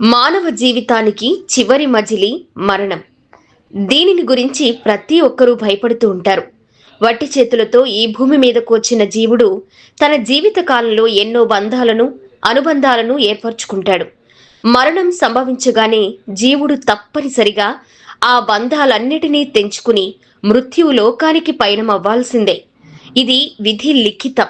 మానవ జీవితానికి చివరి మజిలి మరణం. దీనిని గురించి ప్రతి ఒక్కరూ భయపడుతూ ఉంటారు. వట్టి చేతులతో ఈ భూమి మీదకు వచ్చిన జీవుడు తన జీవిత కాలంలో ఎన్నో బంధాలను అనుబంధాలను ఏర్పరచుకుంటాడు. మరణం సంభవించగానే జీవుడు తప్పనిసరిగా ఆ బంధాలన్నిటినీ తెంచుకుని మృత్యువు లోకానికి పయనమవ్వాల్సిందే ఇది విధి లిఖితం.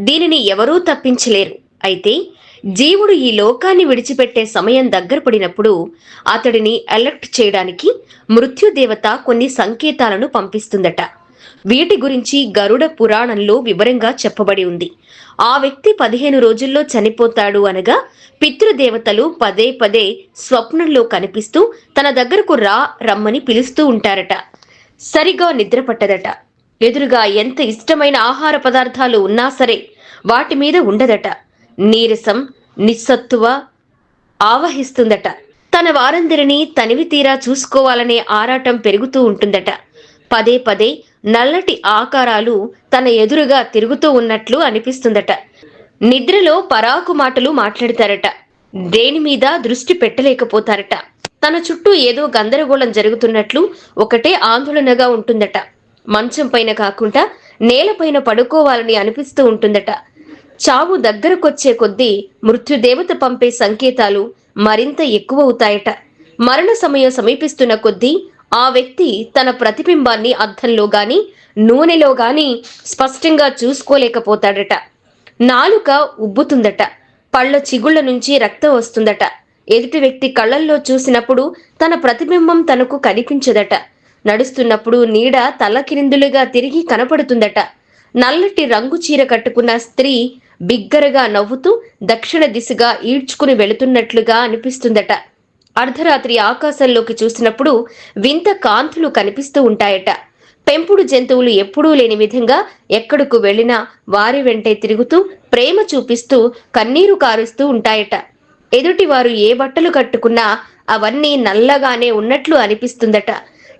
దీనిని ఎవరూ తప్పించలేరు. అయితే జీవుడు ఈ లోకాన్ని విడిచిపెట్టే సమయం దగ్గర పడినప్పుడు అతడిని అలర్ట్ చేయడానికి మృత్యుదేవత కొన్ని సంకేతాలను పంపిస్తుందట. వీటి గురించి గరుడ పురాణంలో వివరంగా చెప్పబడి ఉంది. ఆ వ్యక్తి పదిహేను రోజుల్లో చనిపోతాడు అనగా పితృదేవతలు పదే పదే స్వప్నంలో కనిపిస్తూ తన దగ్గరకు రా రమ్మని పిలుస్తూ ఉంటారట. సరిగా నిద్ర పట్టదట ఎదురుగా ఎంత ఇష్టమైన ఆహార పదార్థాలు ఉన్నా సరే వాటి మీద ఉండదట. నీరసం నిస్సత్తువ ఆవహిస్తుందట. తన వారందరినీ తనివి తీరా చూసుకోవాలనే ఆరాటం పెరుగుతూ ఉంటుందట. పదే పదే నల్లటి ఆకారాలు తన ఎదురుగా తిరుగుతూ ఉన్నట్లు అనిపిస్తుందట. నిద్రలో పరాకు మాటలు మాట్లాడతారట. దేని మీద దృష్టి పెట్టలేకపోతారట. తన చుట్టూ ఏదో గందరగోళం జరుగుతున్నట్లు ఒకటే ఆందోళనగా ఉంటుందట. మంచం పైన కాకుండా నేలపైన పడుకోవాలని అనిపిస్తూ ఉంటుందట. చావు దగ్గరకొచ్చే కొద్దీ మృత్యుదేవత పంపే సంకేతాలు మరింత ఎక్కువవుతాయట. మరణ సమయం సమీపిస్తున్న కొద్దీ ఆ వ్యక్తి తన ప్రతిబింబాన్ని అద్దంలో గాని నూనెలో గాని స్పష్టంగా చూసుకోలేకపోతాడట. నాలుక ఉబ్బుతుందట. పళ్ళ చిగుళ్ళ నుంచి రక్తం వస్తుందట. ఎదుటి వ్యక్తి కళ్ళల్లో చూసినప్పుడు తన ప్రతిబింబం తనకు కనిపించదట. నడుస్తున్నప్పుడు నీడ తల క్రిందులుగా తిరిగి కనపడుతుందట. నల్లటి రంగు చీర కట్టుకున్న స్త్రీ బిగ్గరగా నవ్వుతూ దక్షిణ దిశగా ఈడ్చుకుని వెళుతున్నట్లుగా అనిపిస్తుందట. అర్ధరాత్రి ఆకాశంలోకి చూసినప్పుడు వింత కాంతులు కనిపిస్తూ ఉంటాయట. పెంపుడు జంతువులు ఎప్పుడూ లేని విధంగా ఎక్కడకు వెళ్ళినా వారి వెంటే తిరుగుతూ ప్రేమ చూపిస్తూ కన్నీరు కారుస్తూ ఉంటాయట. ఎదుటివారు ఏ బట్టలు కట్టుకున్నా అవన్నీ నల్లగానే ఉన్నట్లు అనిపిస్తుందట.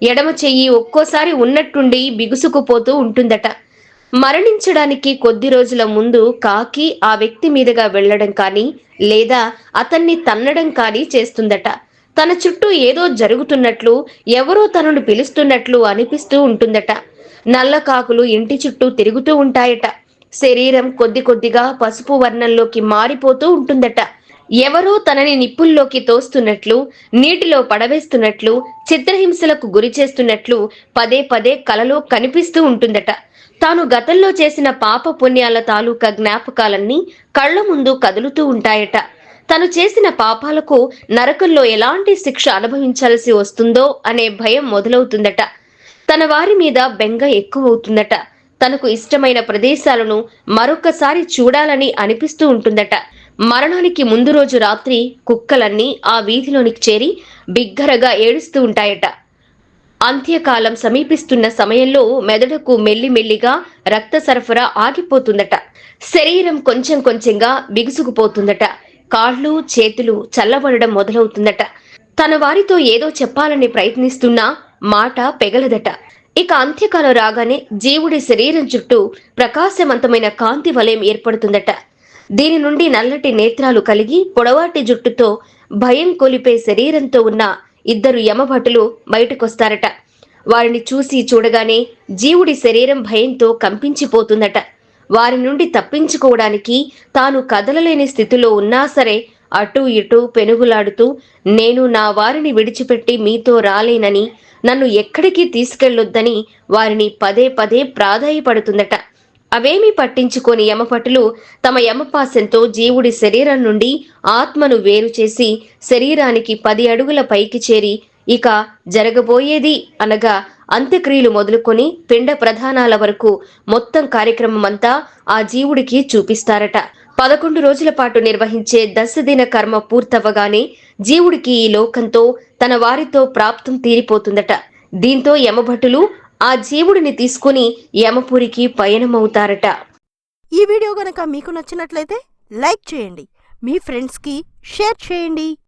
ఎడమ చెయ్యి ఒక్కోసారి ఉన్నట్టుండి బిగుసుకుపోతూ ఉంటుందట. మరణించడానికి కొద్ది రోజుల ముందు కాకి ఆ వ్యక్తి మీదుగా వెళ్ళడం కానీ లేదా అతన్ని తన్నడం కానీ చేస్తుందట. తన చుట్టూ ఏదో జరుగుతున్నట్లు ఎవరో తనను పిలుస్తున్నట్లు అనిపిస్తూ ఉంటుందట. నల్ల కాకులు ఇంటి చుట్టూ తిరుగుతూ ఉంటాయట. శరీరం కొద్ది కొద్దిగా పసుపు వర్ణంలోకి మారిపోతూ ఉంటుందట. ఎవరో తనని నిప్పుల్లోకి తోస్తున్నట్లు నీటిలో పడవేస్తున్నట్లు చిత్రహింసలకు గురి చేస్తున్నట్లు పదే పదే కలలో కనిపిస్తూ ఉంటుందట. తాను గతంలో చేసిన పాప పుణ్యాల తాలూకా జ్ఞాపకాలన్నీ కళ్ళ ముందు కదులుతూ ఉంటాయట. తను చేసిన పాపాలకు నరకంలో ఎలాంటి శిక్ష అనుభవించాల్సి వస్తుందో అనే భయం మొదలవుతుందట. తన వారి మీద బెంగ ఎక్కువవుతుందట. తనకు ఇష్టమైన ప్రదేశాలను మరొకసారి చూడాలని అనిపిస్తూ ఉంటుందట. మరణానికి ముందు రోజు రాత్రి కుక్కలన్నీ ఆ వీధిలోనికి చేరి బిగ్గరగా ఏడుస్తూ ఉంటాయట. అంత్యకాలం సమీపిస్తున్న సమయంలో మెదడుకు మెల్లిమెల్లిగా రక్త సరఫరా ఆగిపోతుందట. శరీరం కొంచెం కొంచెంగా బిగుసుకుపోతుందట. కాళ్ళు చేతులు చల్లబడడం మొదలవుతుందట. తన వారితో ఏదో చెప్పాలని ప్రయత్నిస్తున్నా మాట పెగలదట. ఇక అంత్యకాలం రాగానే జీవుడి శరీరం చుట్టూ ప్రకాశవంతమైన కాంతి వలయం ఏర్పడుతుందట. దీని నుండి నల్లటి నేత్రాలు కలిగి పొడవాటి జుట్టుతో భయం కొలిపే శరీరంతో ఉన్న ఇద్దరు యమభటులు బయటకొస్తారట. వారిని చూసి చూడగానే జీవుడి శరీరం భయంతో కంపించిపోతుందట. వారి నుండి తప్పించుకోవడానికి తాను కదలలేని స్థితిలో ఉన్నా సరే అటూ ఇటూ పెనుగులాడుతూ నేను నా వారిని విడిచిపెట్టి మీతో రాలేనని నన్ను ఎక్కడికి తీసుకెళ్ళొద్దని వారిని పదే పదే ప్రాధాయపడుతుందట. అవేమీ పట్టించుకొని యమపటులు తమ యమపాసంతో జీవుడి శరీరం నుండి ఆత్మను వేరు చేసి శరీరానికి పది అడుగుల పైకి చేరి ఇక జరగబోయేది అనగా అంత్యక్రియలు మొదలుకొని పిండ ప్రధానాల వరకు మొత్తం కార్యక్రమమంతా ఆ జీవుడికి చూపిస్తారట. పదకొండు రోజుల పాటు నిర్వహించే దశదిన కర్మ పూర్తవగానే జీవుడికి ఈ లోకంతో తన వారితో ప్రాప్తం తీరిపోతుందట. దీంతో యమభటులు ఆ జీవుడిని తీసుకుని యమపురికి పయనమవుతారట. ఈ వీడియో గనక మీకు నచ్చినట్లయితే లైక్ చేయండి. మీ ఫ్రెండ్స్కి షేర్ చేయండి.